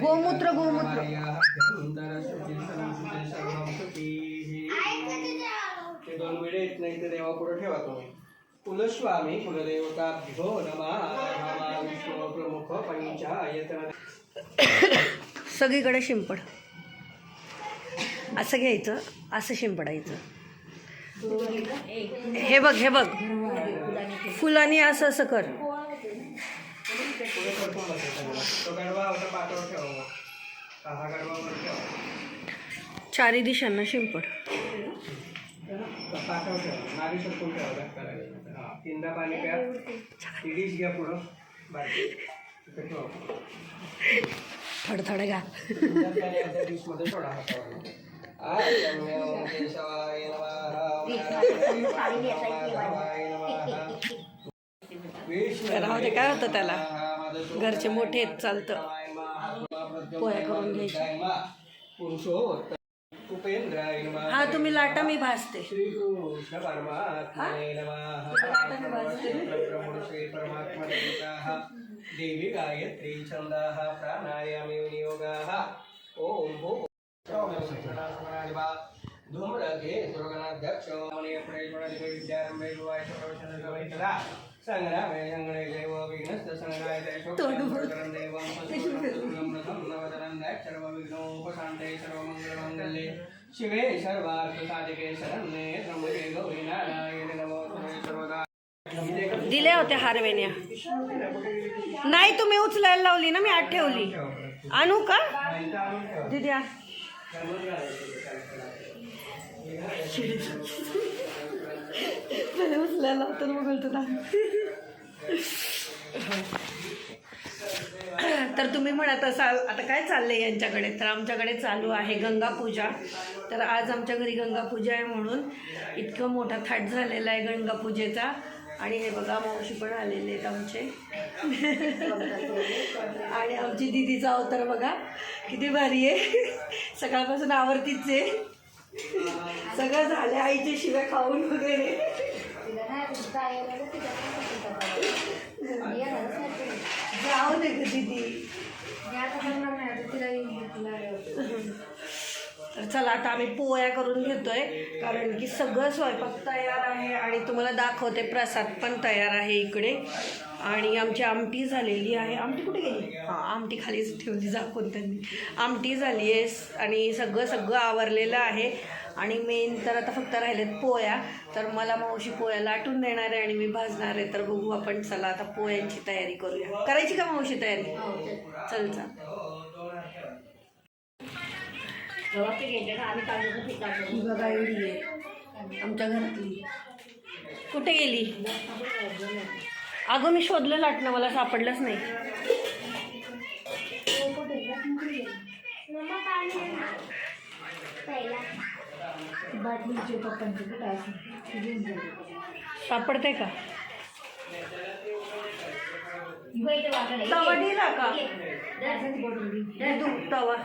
गोमूत्र गोमूत्र. ते दोन वेळे येत नाही तर देवा पुढे ठेवा तुम्ही. कुलस्वामी कुलदेवताभ्यो नमः. विष्णू प्रमुख पंचायतन सगळीकडे शिंपड. असं घ्यायचं असं शिंपडायचं. हे बघ हे बघ. फुलांनी असं असं कर. पुढे करतो तो गडवा होता पाठावर ठेवा मग. हा हा गडवा ठेवा चारी दिशांना शिंपड पाठावर ठेवा नारी सरकून ठेवा धक्का हा तीनदा पाणी प्या ती डिश घ्या पुढं बाकी तिथे ठेवा थडथड घा डिशमध्ये सोडा हातावर आयम्यं केशवाय नमः नमः राहू दे, काय होतं त्याला? घरचे मोठे आहेत, चालतं. पोळ्या करून घ्यायचे हा तुम्ही लाटा मी भाजते. प्रभु देवी गायत्री छंदाः प्राणायामे विनियोगाः। ॐ भो धूम्रके दुर्गणाध्यक्ष मने प्रेषणाधिपति विद्यारम्भे देव विघ्नस्त देवं सर्वविघ्नोपशान्ते सर्वमङ्गलमङ्गल्ये। शिवे सर्वार्थसाधिके शरण्ये त्र्यंबके गौरी नारायणे नमोस्तुते सर्वदा। दिल्या होत्या हारवेण्या नाही तुम्ही उचलायला लावली ना मी आत ठेवली. आणू का? दिदी आपल्याला तर उघडतो मग ना तर तुम्ही म्हणत असाल आता काय चाललं आहे यांच्याकडे? तर आमच्याकडे चालू आहे गंगा पूजा. तर आज आमच्या घरी गंगा पूजा आहे म्हणून इतकं मोठा थाट झालेला आहे गंगा पूजेचा. आणि हे बघा मावशी पण आलेले आहेत आमचे. आणि आमची दिदीचा अवतार बघा किती भारी आहे. सकाळपासून आवर्तीच आहे. सगळं झालं आईच्या शिव्या खाऊन वगैरे. जाऊ दे दीदी तर चला आता आम्ही पोळ्या करून घेतोय कारण की सगळं स्वयंपाक तयार आहे आणि तुम्हाला दाखवते प्रसाद पण तयार आहे इकडे. आणि आमची आमटी झालेली आहे. आमटी कुठे गेली? हां आमटी खालीच ठेवली झाकून त्यांनी आमटी झाली आहे आणि सगळं सगळं आवरलेलं आहे. आणि मेन तर आता फक्त राहिलेत पोळ्या. तर मला मावशी पोळ्या लाटून देणार आहे आणि मी भाजणार आहे. तर बघू आपण चला आता पोळ्यांची तयारी करूया. करायची का मावशी तयारी? चल चल. बघा एवढी आहे. आमच्या घरातली. कुठे गेली? अगं मी शोधलं लाटणं मला सापडलंच नाही. सापडते का? तवा दिला का? दे तवा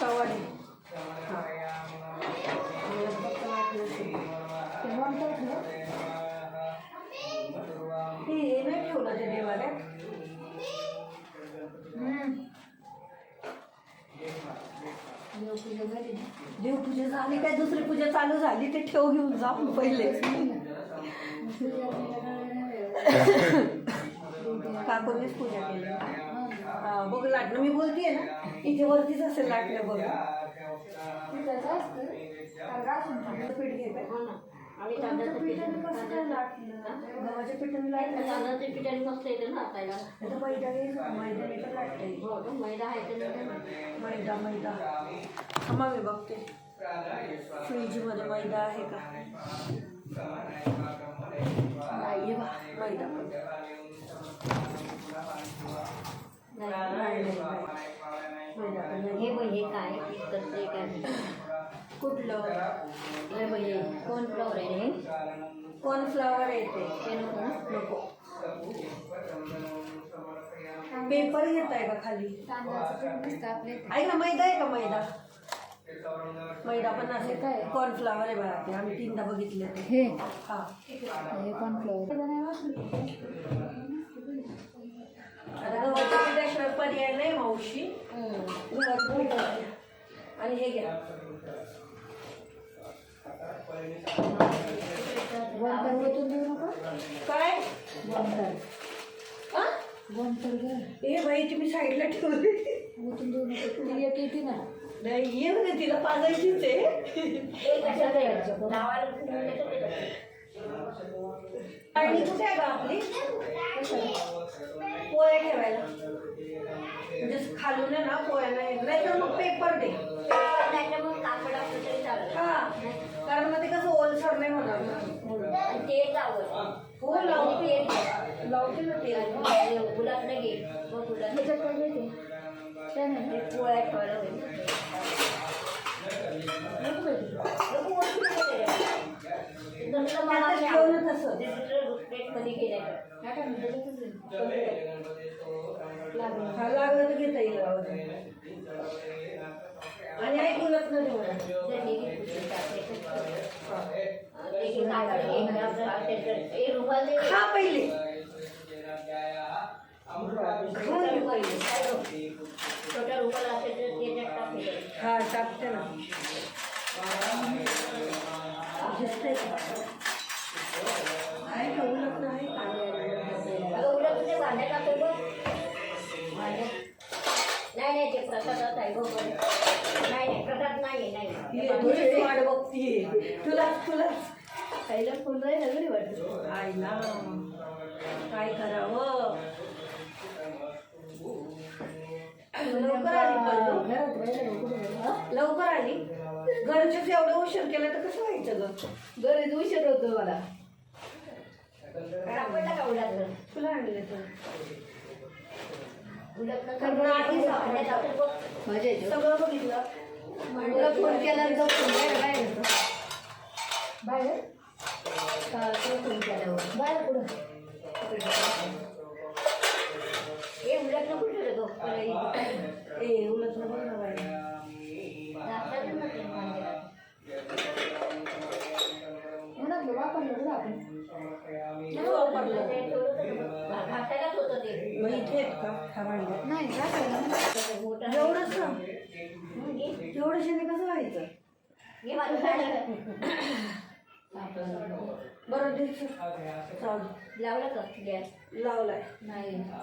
तवा हे नाही ठेवलं देवपूजा झाली काय? दुसरी पूजा चालू झाली ते ठेव घेऊन जा पहिले. काकोनीच पूजा केली. हा, बघ लाटणं मी बोलतीये ना इथे वरतीच असेल लाटणं बघ. पीठ घेते तांदळाचं पीठ कसं काय लाटणं गव्हाच्या पिठाने लाटणं तांदळाचं पिठाने मस्त येतं ना हातायला आता मैदा घ्यायचा मैद्याने पण लाटता. येईल हो का? मैदा आहे तर नाही? मैदा मैदा. थांबा मी बघते. फ्रीजमध्ये मैदा आहे का? नाही बा मैदा नाही, नाही, नाही, नाही. मैदा हे हे काय? करते काय? कुठलं? लय म्हणजे कॉर्नफ्लॉवर आहे ना हे कॉर्नफ्लॉवर येते ते? नको ना नको. पेपर येत आहे का खाली? तांदळाचं पीठ का मैदा आहे का मैदा? मैदा पण असे काय कॉर्नफ्लॉवर आहे बघा ते? आम्ही तीनदा बघितले ते. हे. हा. कॉर्नफ्लॉवर आता गव्हाच्या पिठाशिवाय पर्याय नाही मावशी. आणि हे घ्या. गोंतर ओतून देऊ नका काय? हा? बाई तुम्ही साईडला ठेवली. ओतून देऊ नका ती एक येते ना नाही ये ना तिला पाजायचीच आहे आणि कुठे आहे का आपली? पोळ्या ठेवायला. म्हणजे खालून आहे ना पोळ्या नाही नाही तर मग पेपर दे नाही मग कापड असलं तरी चालेल हा. कारण मग ते कसं ओलसर नाही होणार ना. आणि तेल लावत हो लावते तेल. लावते ना तेल गुलाबने घे. मग गुलाब पोळ्या ठेवायला होईल. नको वरती नको ते. जसं मला त्यातच मी ठेव ना तसं. दुसरं प्लेटमध्ये गेलं हा लागलं तर घेता येईल. आणि ऐकूनच रुपयाला दे. खा पहिले हे. टाकते ना दिसतंय का? आहे का उलट नाही अगं उलट तुझे भांडे टाकतो नाही नाही ते प्रसादात आहे. नाही नाही प्रसाद नाही नाही. ये, तुझी वाट बघतीये तुला वाटत? आईला. काय करावं? लवकर आली. लवकर आली. घरच्याच एवढं उशीर केलं तर कसं व्हायचं ग? घरी उशीर होतो मला. पडला का तुला आणले तर उलट कारण आधीच आपण बघ मजा येते सगळं बघितलं. तुला फोन केला तर फोन बाहेर? बाहेर फोन केल्यावर. बाहेर कुठं? वापरलं आपण वापरलं ते ते मग इथे आहेत का हा नाही घासायला मोठं एवढंच ना कसं व्हायचं बरं दे चालू लावलं का गॅस लावलाय नाही हा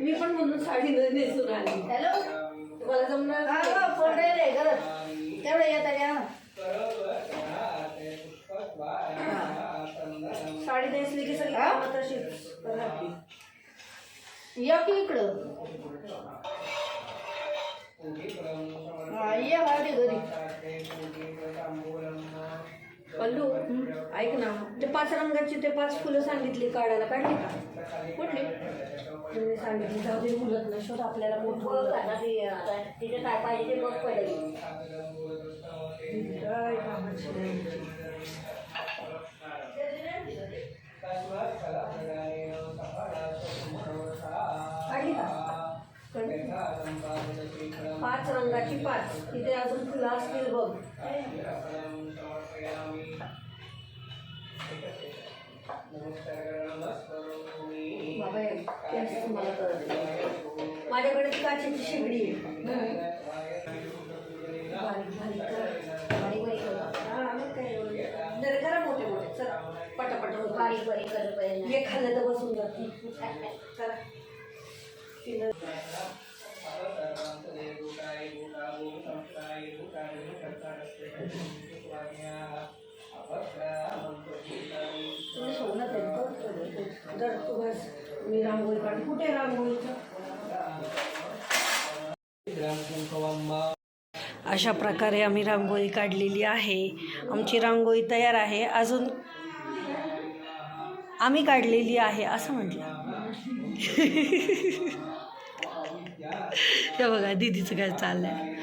मी पण म्हणून साडी न नेसून आली. हॅलो? तुम्हाला जमणार हा. हा फोन रे गरज. तेवढं येतं द्या साडी नेसली की सगळी कामं तशीच राहतील. या की इकडं? हा ये घरी पल्लू ऐक ना ते पाच रंगाची ते पाच फुलं सांगितली काढायला काढली का? कुठली? तुम्ही सांगितली जाऊ दे मुलत ना शोध आपल्याला मोठं आता ती आता तिथे काय पाहिजे ते बघ पडेल काय कामाची नाही. काढली का? काढली? पाच रंगाची पाच. तिथे अजून फुलं असतील बघ. माझ्याकडे ती काचेची शिगडी. हा. जरा मोठे मोठे. चला. पटापट बारीक बारीक करत पाहिजे हे खाल्लं तर बसून जाते चला तिला तुम्ही सोनं त्यांचं जर तू बस मी रांगोळी काढ कुठे रांगोळीचं अशा प्रकारे आम्ही रांगोळी काढलेली आहे. आमची रांगोळी तयार आहे. अजून आम्ही काढलेली आहे असं म्हटलं. ते बघा दीदीचं काय चाललंय.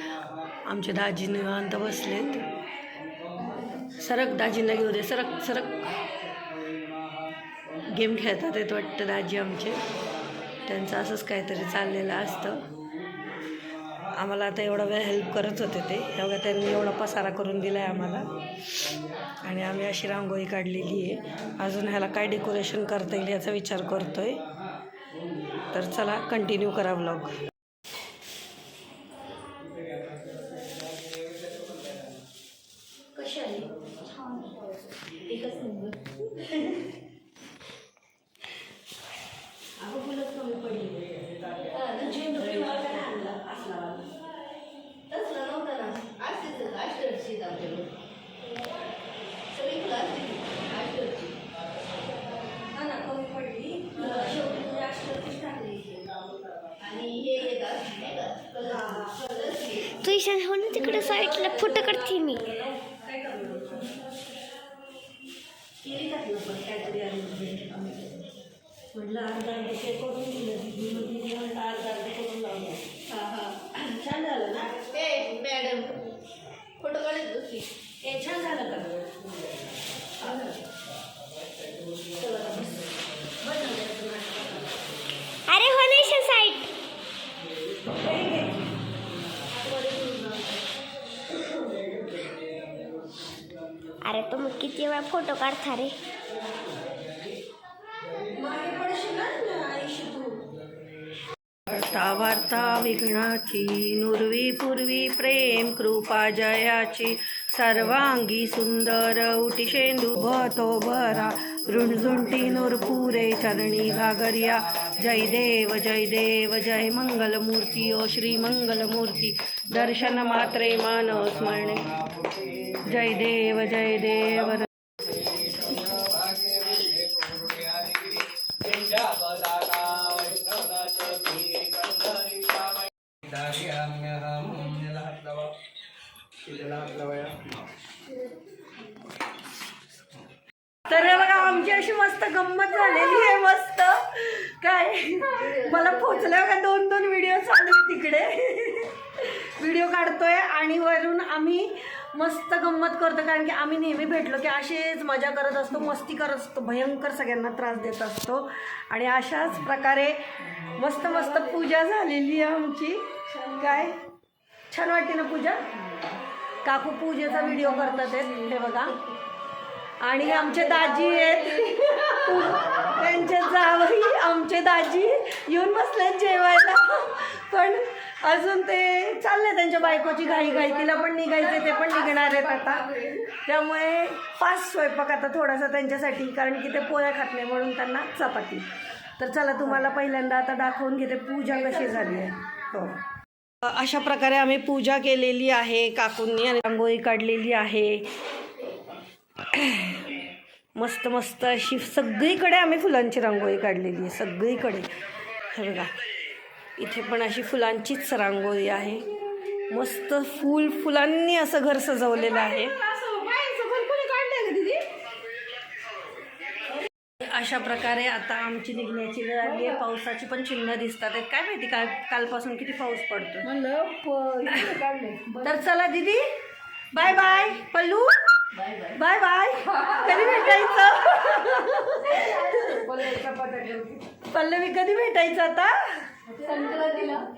आमचे दाजी निवांत बसलेत. सरक दाजींना घेऊ दे सरक सरक. गेम खेळतात येत वाटतं दाजी आमचे. त्यांचं असंच काहीतरी चाललेलं असतं. आम्हाला आता एवढा वेळ हेल्प करत होते ते. एवढा त्यांनी एवढा पसारा करून दिला आहे आम्हाला. आणि आम्ही अशी रांगोळी काढलेली आहे. अजून ह्याला काय डेकोरेशन करता येईल याचा विचार करतो आहे तर चला कंटिन्यू करा ब्लॉग कशी आली एकच नंबर अगं फुलंच कमी पडली तू झेंडू फुल मला काय आणला असला वाला? तसला नव्हता ना असतेच अष्टरची आमच्याकडे सगळी फुलं असते अष्टरची हा ना कमी पडली शेवटी तुम्ही अष्टरचीच टाकली आणि हे येतात नाही का कलर परेशान हो ना तिकडे साईडला फोटो काढते मी. म्हटलं तू किती वेळा फोटो काढता रे? वार्ता वार्ता विघ्नाची नुरवी पूर्वी प्रेम कृपा जयाची. सर्वांगी सुंदर उटी शेंदू भतो भरा. रुणझुंटी नूरपुरे चरणी घागरिया. जय देव जय देव जय मंगलमूर्ती ओ श्री मंगलमूर्ती. दर्शन मात्रे मान स्मरणे. जय देव जय देव तर बघा आमची अशी मस्त गंमत झालेली आहे मस्त. काय? मला पोचल्या का दोन दोन व्हिडिओ चालू आहे तिकडे. व्हिडिओ काढतोय आणि वरून आम्ही मस्त गंमत करतो कारण की आम्ही नेहमी भेटलो की असेच मजा करत असतो मस्ती करत असतो भयंकर सगळ्यांना त्रास देत असतो. आणि अशाच प्रकारे मस्त मस्त पूजा झालेली आहे आमची. काय? छान वाटते ना पूजा? काकू पूजेचा व्हिडिओ करतात हे बघा. आणि आमचे दाजी आहेत. त्यांचे जावई आमचे दाजी येऊन बसले जेवायला. पण अजून ते चालले त्यांच्या बायकोची घाई घाई. तिला पण निघायचे ते पण निघणार आहेत आता. त्यामुळे फास्ट स्वयंपाक आता थोडासा त्यांच्यासाठी कारण की ते पोळ्या खात नाही म्हणून त्यांना चपाती. तर चला तुम्हाला पहिल्यांदा आता दाखवून घेते पूजा कशी झाली आहे. हो. अशा प्रकारे आम्ही पूजा केलेली आहे काकूंनी आणि रांगोळी काढलेली आहे. मस्त मस्त अशी सगळीकडे आम्ही फुलांची रांगोळी काढलेली आहे सगळीकडे. हे बघा इथे पण अशी फुलांचीच रांगोळी आहे. मस्त फुल फुलांनी असं घर सजवलेलं आहे. अशा प्रकारे आता आमची निघण्याची वेळ आली आहे. पावसाची पण चिन्ह दिसतात आहेत. काय माहिती काल कालपासून किती पाऊस पडतो तर चला दीदी bye bye Pallu bye bye कधी भेटायचं? पल्लवी कधी भेटायचं आता?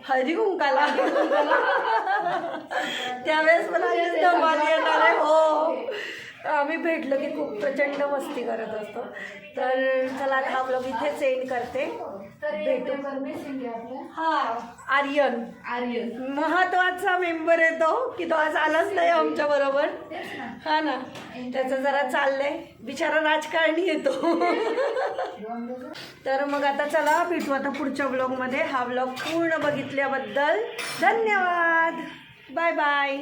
हळदी कुंकाला त्यावेळेस मला येणार आहे हो. आम्ही भेटलो की खूप प्रचंड मस्ती करत असतो. तर चला आता हा ब्लॉग इथे सेंड करते. भेटू. हा आर्यन. आर्यन. महत्त्वाचा मेंबर आहे तो की तो आज आलाच नाही आमच्या बरोबर. हा ना. त्याचं जरा चाललंय. बिचारा राजकारणी येतो. तर मग आता चला भेटू आता पुढच्या ब्लॉगमध्ये हा ब्लॉग पूर्ण बघितल्याबद्दल धन्यवाद. Bye bye